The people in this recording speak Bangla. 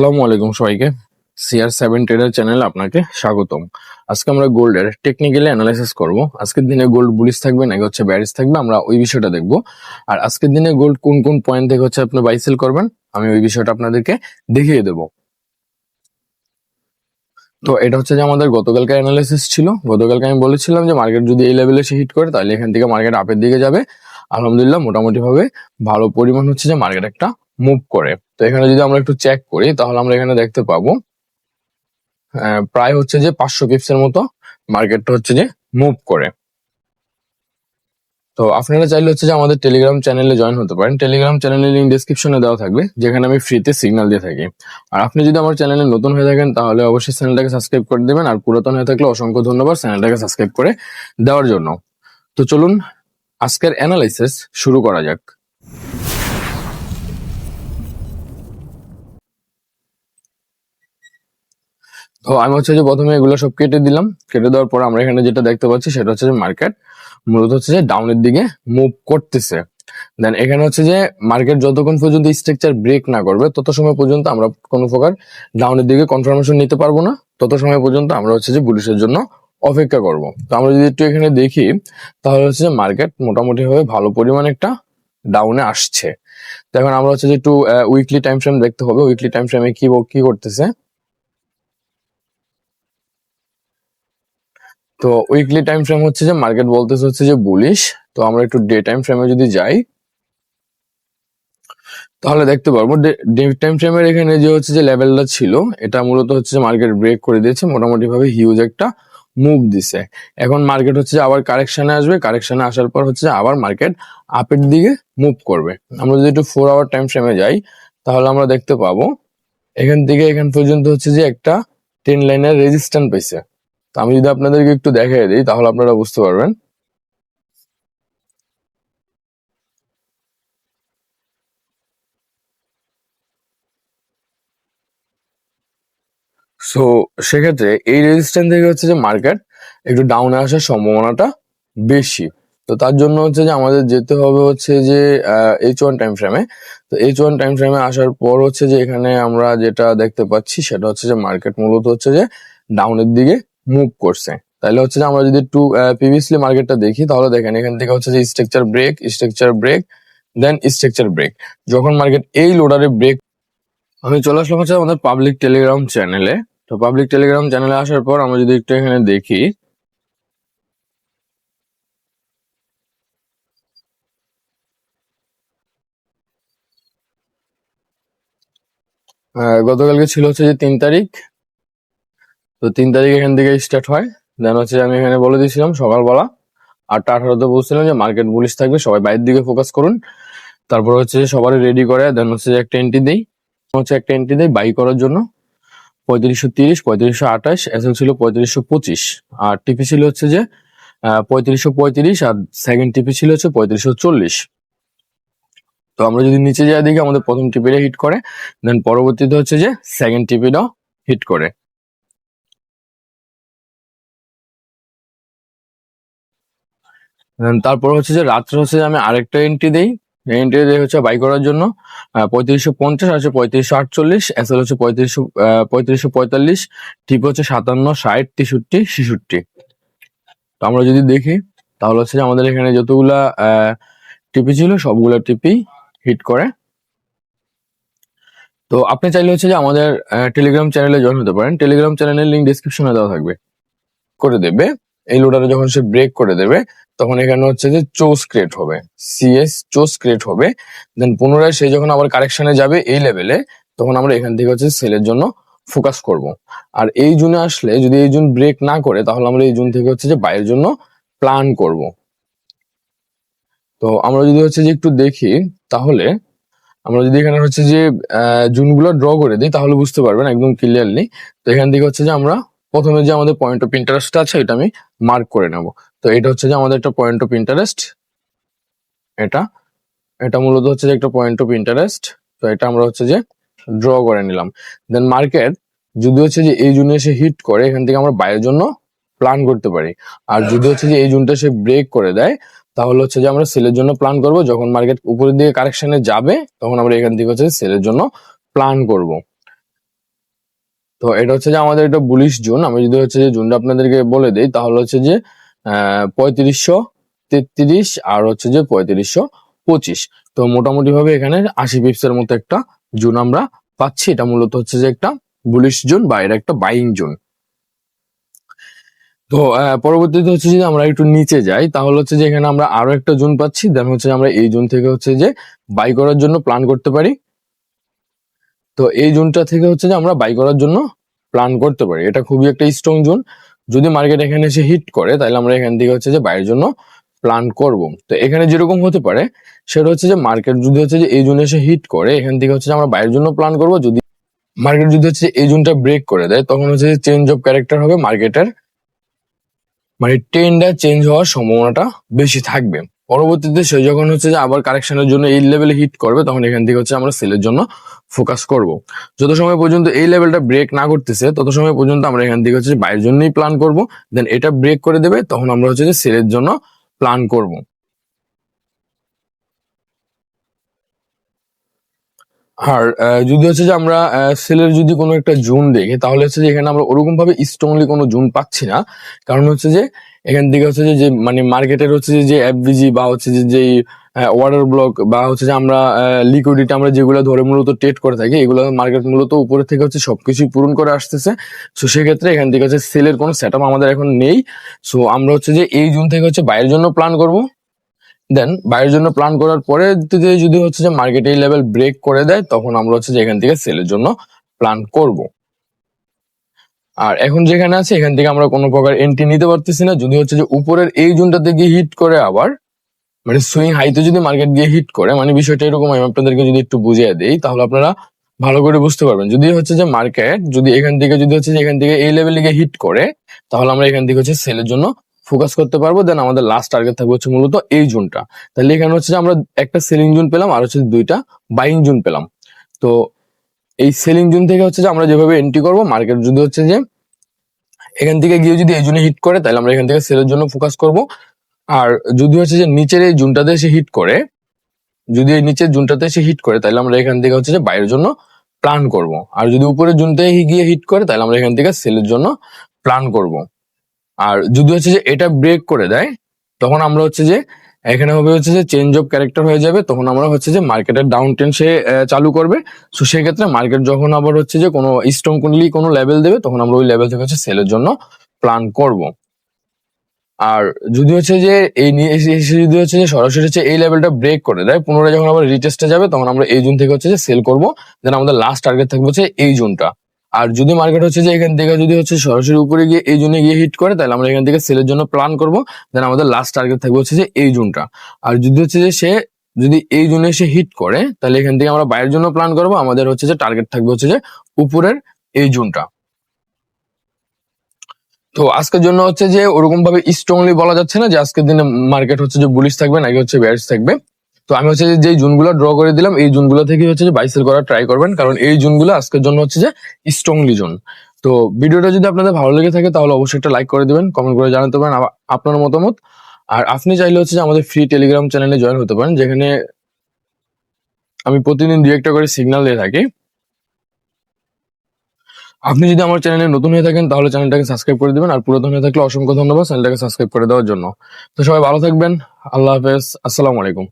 আসসালামু আলাইকুম সবাইকে। সিআর সেভেন ট্রেডার চ্যানেলে আপনাকে স্বাগতম। আজকে আমরা গোল্ডের টেকনিক্যালি অ্যানালাইসিস করব। আজকের দিনে গোল্ড বুলিশ থাকবে, নাকি হচ্ছে ব্যারিস থাকবে, আমরা ওই বিষয়টা দেখব। আর আজকের দিনে গোল্ড কোন কোন পয়েন্ট থেকে হচ্ছে আপনি বাইসেল করবেন, আমি ওই বিষয়টা আপনাদেরকে দেখিয়ে দেব। তো এটা হচ্ছে যে আমাদের গতকালকে অ্যানালাইসিস ছিল। গতকালকে আমি বলেছিলাম যে মার্কেট যদি এই লেভেলে সে হিট করে, তাহলে এখান থেকে মার্কেট আপের দিকে যাবে। আলহামদুলিল্লাহ মোটামুটি ভাবে ভালো পরিমাণ হচ্ছে যে মার্কেট একটা মুভ করে। তো এখানে যদি আমরা একটু চেক করি, তাহলে আমরা এখানে দেখতে পাবো প্রায় হচ্ছে যে পাঁচশো পিপস এর মতো মার্কেটটা হচ্ছে যে মুভ করে। তো আপনারা চাইলে হচ্ছে যে আমাদের টেলিগ্রাম চ্যানেলে জয়েন হতে পারেন। টেলিগ্রাম চ্যানেলের লিঙ্ক ডিসক্রিপশনে দেওয়া থাকবে, যেখানে আমি ফ্রিতে সিগন্যাল দিয়ে থাকি। আর আপনি যদি আমার চ্যানেলে নতুন হয়ে থাকেন, তাহলে অবশ্যই চ্যানেলটাকে সাবস্ক্রাইব করে দেবেন। আর পুরাতন হয়ে থাকলে অসংখ্য ধন্যবাদ চ্যানেলটাকে সাবস্ক্রাইব করে দেওয়ার জন্য। তো চলুন, আজকের অ্যানালাইসিস শুরু করা যাক। তো আমি হচ্ছে যে প্রথমে এগুলো সব কেটে দিলাম। কেটে দেওয়ার পর আমরা এখানে যেটা দেখতে পাচ্ছি সেটা হচ্ছে যে মার্কেট মূলত হচ্ছে যে ডাউনের দিকে মুভ করতেছে। দেন এখানে হচ্ছে যে মার্কেট যতক্ষণ পর্যন্ত স্ট্রাকচার ব্রেক না করবে, তত সময় পর্যন্ত আমরা কোনো প্রকার ডাউনের দিকে কনফার্মেশন নিতে পারব না। তত সময় পর্যন্ত আমরা হচ্ছে যে বুলিশের জন্য অপেক্ষা করব। তো আমরা যদি একটু এখানে দেখি, তাহলে হচ্ছে যে মার্কেট মোটামুটি ভাবে ভালো পরিমাণ একটা ডাউনে আসছে। তো এখন আমরা হচ্ছে যে একটু উইকলি টাইম ফ্রেম দেখতে হবে। উইকলি টাইম ফ্রেমে কি কি করতেছে? তো উইকলি টাইম ফ্রেম হচ্ছে যে মার্কেট বলতেছে হচ্ছে যে বুলিশ তো আমরা একটু ডে টাইম ফ্রেমে যদি যাই, তাহলে দেখতে পারব ডে টাইম ফ্রেমের এখানে যে হচ্ছে যে লেভেলটা ছিল, এটা মূলত হচ্ছে যে মার্কেট ব্রেক করে দিয়েছে মোটামুটি ভাবে হিউজ একটা মুভ দিছে। এখন মার্কেট হচ্ছে আবার কারেকশনে আসবে কারেকশনে আসার পর হচ্ছে আবার মার্কেট আপের দিকে মুভ করবে। আমরা যদি একটু ফোর আওয়ার টাইম ফ্রেমে যাই, তাহলে আমরা দেখতে পাবো, এখান থেকে এখান পর্যন্ত হচ্ছে যে একটা টেন লাইনের রেজিস্ট্যান্ট পেয়েছে তো আমি যদি আপনাদেরকে একটু দেখাই দিই, তাহলে আপনারা বুঝতে পারবেন। সো সেক্ষেত্রে এই রেজিস্ট্যান্স থেকে হচ্ছে যে মার্কেট একটু ডাউনে আসার সম্ভাবনাটা বেশি। তো তার জন্য হচ্ছে যে আমাদের যেতে হবে হচ্ছে যে এইচ ওয়ান টাইম ফ্রেমে তো এইচ ওয়ান টাইম ফ্রেমে আসার পর হচ্ছে যে এখানে আমরা যেটা দেখতে পাচ্ছি, সেটা হচ্ছে যে মার্কেট মূলত হচ্ছে যে ডাউনের দিকে মুভ করছে। তাহলে হচ্ছে যে আমরা যদি একটু প্রিভিয়াসলি মার্কেটটা দেখি, তাহলে দেখেন এখান থেকে হচ্ছে যে structure break structure break then structure break যখন মার্কেট এই লোডারে ব্রেক আমি চলে আসলাম হচ্ছে আমাদের পাবলিক টেলিগ্রাম চ্যানেলে তো পাবলিক টেলিগ্রাম চ্যানেলে আসার পর আমরা যদি একটু এখানে দেখি গতকালকে ছিল হচ্ছে যে তিন তারিখ তো তিন তারিখ এখান থেকে স্টার্ট হয়। দেন হচ্ছে আমি এখানে বলে দিয়েছিলাম সকালবেলা আটটা, আঠারোতে বলছিলাম যে মার্কেট বুলিশ থাকবে, সবাই বাইরের দিকে ফোকাস করুন। তারপর হচ্ছে সবার রেডি করে দেন হচ্ছে একটা এন্ট্রি দেই। হচ্ছে একটা এন্ট্রি দেই বাই করার জন্য। পঁয়ত্রিশশো তিরিশ, পঁয়ত্রিশশো আঠাশ এসএল ছিল পঁয়ত্রিশশো পঁচিশ। আর টিপি ছিল হচ্ছে যে পঁয়ত্রিশশো পঁয়ত্রিশ আর সেকেন্ড টিপি ছিল হচ্ছে পঁয়ত্রিশশো চল্লিশ। তো আমরা যদি নিচে যাই দেখি আমাদের প্রথম টিপিটা হিট করে দেন পরবর্তীতে হচ্ছে যে সেকেন্ড টিপিটাও হিট করে। তারপর হচ্ছে যে রাত্রে হচ্ছে আমি আরেকটা এন্ট্রি দিই। এন্ট্রি দিয়ে হচ্ছে বাই করার জন্য। পঁয়ত্রিশশো পঞ্চাশ আছে পঁয়ত্রিশশো আটচল্লিশ এসএল হচ্ছে পঁয়ত্রিশশো পঁয়ত্রিশশো পঁয়তাল্লিশ টিপ হচ্ছে সাতান্ন ষাট তেষট্টি। ছেষট্টি তো আমরা যদি দেখি, তাহলে হচ্ছে যে আমাদের এখানে যতগুলা টিপি ছিল, সবগুলা টিপি হিট করে। তো আপনি চাইলে হচ্ছে যে আমাদের টেলিগ্রাম চ্যানেলে জয়েন হতে পারেন। টেলিগ্রাম চ্যানেলের লিঙ্ক ডিসক্রিপশনে দেওয়া থাকবে। করে দেবে। এই লোডারে যখন সে ব্রেক করে দেবে, তখন এখানে হচ্ছে যে চোস ক্রিয়েট হবে সিএস চোস ক্রিয়েট হবে। দেন পুনরায় সে যখন আবার কারেকশনে যাবে এই লেভেলে তখন আমরা এখান থেকে হচ্ছে সেলের জন্য ফোকাস করব। আর এই জুনে আসলে যদি এই জুন ব্রেক না করে, তাহলে আমরা এই জুন থেকে হচ্ছে যে বাইরের জন্য প্ল্যান করব। তো আমরা যদি হচ্ছে যে একটু দেখি, তাহলে আমরা যদি এখানে হচ্ছে যে জুনগুলো ড্র করে দিই, তাহলে বুঝতে পারবেন একদম ক্লিয়ারলি তো এখান থেকে হচ্ছে যে আমরা প্রথমে যে আমাদের পয়েন্ট অফ ইন্টারেস্ট আছে, এটা আমি মার্ক করে নেব। তো এটা হচ্ছে যে আমাদের একটা পয়েন্ট অফ ইন্টারেস্ট এটা এটা মূলত হচ্ছে যে একটা পয়েন্ট অফ ইন্টারেস্ট তো এটা আমরা হচ্ছে যে ড্র করে নিলাম। দেন মার্কেট যদি হচ্ছে যে এই জুনে এসে হিট করে, এখান থেকে আমরা বাইরের জন্য প্ল্যান করতে পারি। আর যদি হচ্ছে যে এই জুনটা সে ব্রেক করে দেয়, তাহলে হচ্ছে যে আমরা সেলের জন্য প্ল্যান করব। যখন মার্কেট উপরের দিকে কারেকশনে যাবে, তখন আমরা এখান থেকে হচ্ছে সেলের জন্য প্ল্যান করব। তো এটা হচ্ছে যে আমাদের এটা বুলিশ জোন। আমি যদি হচ্ছে যে জোনটা আপনাদেরকে বলে দেই, তাহলে হচ্ছে যে পঁয়ত্রিশশো তেত্রিশ আর হচ্ছে যে পঁয়ত্রিশশো পঁচিশ। তো মোটামুটি ভাবে এখানে আশি পিপসের মতো একটা জোন আমরা পাচ্ছি। এটা মূলত হচ্ছে যে একটা বুলিশ জোন বা এটা একটা বাইং জোন। তো পরবর্তীতে হচ্ছে যে আমরা একটু নিচে যাই, তাহলে হচ্ছে যে এখানে আমরা আরও একটা জোন পাচ্ছি। দেন হচ্ছে আমরা এই জোন থেকে হচ্ছে যে বাই করার জন্য প্ল্যান করতে পারি। তো এই জোনটা থেকে হচ্ছে যে আমরা বাই করার জন্য প্ল্যান করতে পারি। এটা খুবই একটা স্ট্রং জোন। যদি মার্কেট এখানে এসে হিট করে, তাহলে আমরা এখান থেকে হচ্ছে যে বাইরের জন্য প্ল্যান করব। তো এখানে যেরকম হতে পারে, সেটা হচ্ছে যে মার্কেট যদি হচ্ছে যে এই জোনে এসে হিট করে, এখান থেকে হচ্ছে যে আমরা বাইরের জন্য প্ল্যান করব। যদি মার্কেট যদি হচ্ছে এই জোনটা ব্রেক করে দেয়, তখন হচ্ছে যে চেঞ্জ অফ ক্যারেক্টার হবে মার্কেটের মানে ট্রেন্ডটা চেঞ্জ হওয়ার সম্ভাবনাটা বেশি থাকবে। পরবর্তীতে সে যখন হচ্ছে যে আবার কারেকশনের জন্য এই লেভেলে হিট করবে, তখন এখান থেকে হচ্ছে আমরা সেলের জন্য ফোকাস করব। যত সময় পর্যন্ত এই লেভেলটা ব্রেক না করতেছে, তত সময় পর্যন্ত আমরা এখান থেকে হচ্ছে বাইরের জন্যই প্ল্যান করব। দেন এটা ব্রেক করে দেবে, তখন আমরা হচ্ছে যে সেলের জন্য প্ল্যান করব। আর যদি হচ্ছে যে আমরা সেলের যদি কোনো একটা জোন দেখি, তাহলে হচ্ছে যে এখানে আমরা ওরকম ভাবে স্ট্রংলি কোনো জোন পাচ্ছি না। কারণ হচ্ছে যে, এখান থেকে হচ্ছে যে মানে মার্কেটের হচ্ছে যে যে এফবিজি বা হচ্ছে যে, যেই ওয়াটার ব্লক বা হচ্ছে যে আমরা লিকুইডিটি আমরা যেগুলো ধরে মূলত ট্রেড করে থাকি, এগুলো মার্কেট মূলত উপরে থেকে হচ্ছে সবকিছুই পূরণ করে আসতেছে। সো সেক্ষেত্রে এখান থেকে হচ্ছে সেলের কোনো সেট আমাদের এখন নেই। সো আমরা হচ্ছে যে এই জুন থেকে হচ্ছে বাইরের জন্য প্ল্যান করব। দেন বাইরের জন্য প্ল্যান করার পরে যদি হচ্ছে যে মার্কেট এই লেভেল ব্রেক করে দেয়, তখন আমরা হচ্ছে যে এখান থেকে সেলের জন্য প্ল্যান করব। আর এখন যেখানে আছে, এখান থেকে আমরা কোনো প্রকার এন্ট্রি নিতে পারতেছি না। যদি হচ্ছে যে উপরের এই জোনটাতে গিয়ে হিট করে আবার মানে সুইং হাইতে যদি মার্কেট গিয়ে হিট করে মানে বিষয়টা এরকম, আমি আপনাদেরকে যদি একটু বুঝিয়ে দিই, তাহলে আপনারা ভালো করে বুঝতে পারবেন। যদি হচ্ছে যে মার্কেট যদি এখান থেকে, যদি হচ্ছে যে এখান থেকে এই লেভেলে গিয়ে হিট করে, তাহলে আমরা এখান থেকে হচ্ছে সেলের জন্য ফোকাস করতে পারব দেন আমাদের লাস্ট টার্গেট থাকবে হচ্ছে মূলত এই জোনটা। তাহলে এখানে হচ্ছে যে আমরা একটা সেলিং জোন পেলাম আর হচ্ছে দুইটা বাইং জোন পেলাম। তো এই সেলিং জোন থেকে হচ্ছে যে আমরা যেভাবে এন্ট্রি করব মার্কেট যদি হচ্ছে যে এখান থেকে গিয়ে যদি এই জন্য হিট করে, তাহলে আমরা এখান থেকে সেলের জন্য ফোকাস করব। আর যদি হচ্ছে যে নিচের এই জুনটাতে এসে হিট করে, যদি এই নিচের জুনটাতে এসে হিট করে, তাহলে আমরা এখান থেকে হচ্ছে যে বাইরের জন্য প্ল্যান করব। আর যদি উপরের জুনটায় গিয়ে হিট করে, তাহলে আমরা এখান থেকে সেলের জন্য প্ল্যান করব। আর যদি হচ্ছে যে এটা ব্রেক করে দেয়, তখন আমরা হচ্ছে যে এখানে হবে হচ্ছে যে চেঞ্জ অফ ক্যারেক্টার হয়ে যাবে, তখন আমরা হচ্ছে যে মার্কেটের ডাউন ট্রেন সে চালু করবে। সো সেক্ষেত্রে মার্কেট যখন আবার হচ্ছে যে কোনো স্ট্রং কুন্ডলি কোনো লেভেল দেবে, তখন আমরা ওই লেভেল থেকে হচ্ছে সেলের জন্য প্ল্যান করব। আর যদি হচ্ছে যে এই নিয়ে যদি হচ্ছে যে সরাসরি হচ্ছে এই লেভেলটা ব্রেক করে দেয়, পুনরায় যখন আবার রিটেস্টে যাবে, তখন আমরা এই জুন থেকে হচ্ছে যে সেল করব। দেন আমাদের লাস্ট টার্গেট থাকবে হচ্ছে এই জোনটা। আর যদি মার্কেট হচ্ছে যে এখান থেকে যদি হচ্ছে সরাসরি উপরে গিয়ে এই জোনে গিয়ে হিট করে, তাহলে আমরা এখান থেকে সেলের জন্য প্ল্যান করব। দেন আমাদের লাস্ট টার্গেট থাকবে হচ্ছে যে এই জোনটা। আর যদি হচ্ছে যে সে যদি এই জোনে সে হিট করে, তাহলে এখান থেকে আমরা বাইরের জন্য প্ল্যান করব। আমাদের হচ্ছে যে টার্গেট থাকবে হচ্ছে যে উপরের এই জোনটা। তো আজকের জন্য হচ্ছে যে ওরকম ভাবে স্ট্রংলি বলা যাচ্ছে না যে আজকের দিনে মার্কেট হচ্ছে যে বুলিশ থাকবে নাকি হচ্ছে ব্যারিশ থাকবে। তো আমি হচ্ছে যে জুনগুলো ড্র করে দিলাম, এই জুনগুলো থেকে হচ্ছে যে বাইসেল করার ট্রাই করবেন। কারণ এই জুনগুলো আজকের জন্য হচ্ছে যে স্ট্রংলি জোন। তো ভিডিওটা যদি আপনাদের ভালো লেগে থাকে, তাহলে অবশ্যই একটা লাইক করে দিবেন কমেন্ট করে জানাতে পারেন আপনার মতামত। আর আপনি চাইলে হচ্ছে যে আমাদের ফ্রি টেলিগ্রাম চ্যানেলে জয়েন হতে পারেন, যেখানে আমি প্রতিদিন দু একটা করে সিগন্যাল দিয়ে থাকি। আপনি যদি আমার চ্যানেলে নতুন হয়ে থাকেন, তাহলে চ্যানেলটাকে সাবস্ক্রাইব করে দেবেন, আর পুরাতন হয়ে থাকলে অসংখ্য ধন্যবাদ চ্যানেলটাকে সাবস্ক্রাইব করে দেওয়ার জন্য। তো সবাই ভালো থাকবেন, আল্লাহ হাফেজ, আসসালামু আলাইকুম।